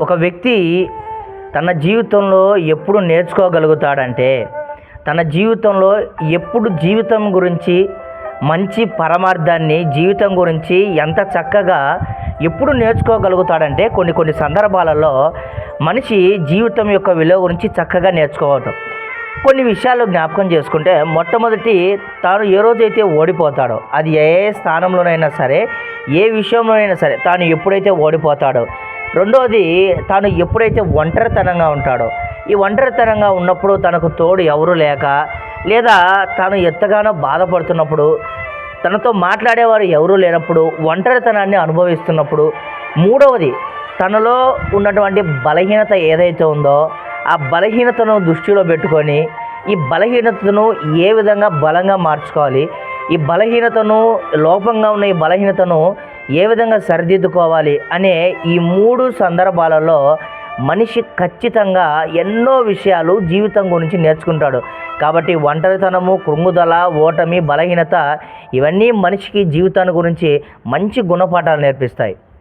ఒక వ్యక్తి తన జీవితంలో ఎప్పుడు నేర్చుకోగలుగుతాడంటే తన జీవితంలో ఎప్పుడు జీవితం గురించి మంచి పరమార్థాన్ని జీవితం గురించి ఎంత చక్కగా ఎప్పుడు నేర్చుకోగలుగుతాడంటే కొన్ని కొన్ని సందర్భాలలో మనిషి జీవితం యొక్క విలువ గురించి చక్కగా నేర్చుకోవటం. కొన్ని విషయాలు జ్ఞాపకం చేసుకుంటే మొట్టమొదటి తాను ఏ రోజైతే ఓడిపోతాడో అది ఏ స్థానంలోనైనా సరే ఏ విషయంలోనైనా సరే తాను ఎప్పుడైతే ఓడిపోతాడో రెండోది తాను ఎప్పుడైతే ఒంటరితనంగా ఉంటాడో ఈ ఒంటరితనంగా ఉన్నప్పుడు తనకు తోడు ఎవరు లేక లేదా తాను ఎంతగానో బాధపడుతున్నప్పుడు తనతో మాట్లాడేవారు ఎవరూ లేనప్పుడు ఒంటరితనాన్ని అనుభవిస్తున్నప్పుడు మూడవది తనలో ఉన్నటువంటి బలహీనత ఏదైతే ఉందో ఆ బలహీనతను దృష్టిలో పెట్టుకొని ఈ బలహీనతను ఏ విధంగా బలంగా మార్చుకోవాలి ఈ బలహీనతను లోపంగా ఉన్న ఈ బలహీనతను ఏ విధంగా సరిదిద్దుకోవాలి అనే ఈ మూడు సందర్భాలలో మనిషి ఖచ్చితంగా ఎన్నో విషయాలు జీవితం గురించి నేర్చుకుంటాడు. కాబట్టి ఒంటరితనము కృంగుదల ఓటమి బలహీనత ఇవన్నీ మనిషికి జీవితాన్ని గురించి మంచి గుణపాఠాలు నేర్పిస్తాయి.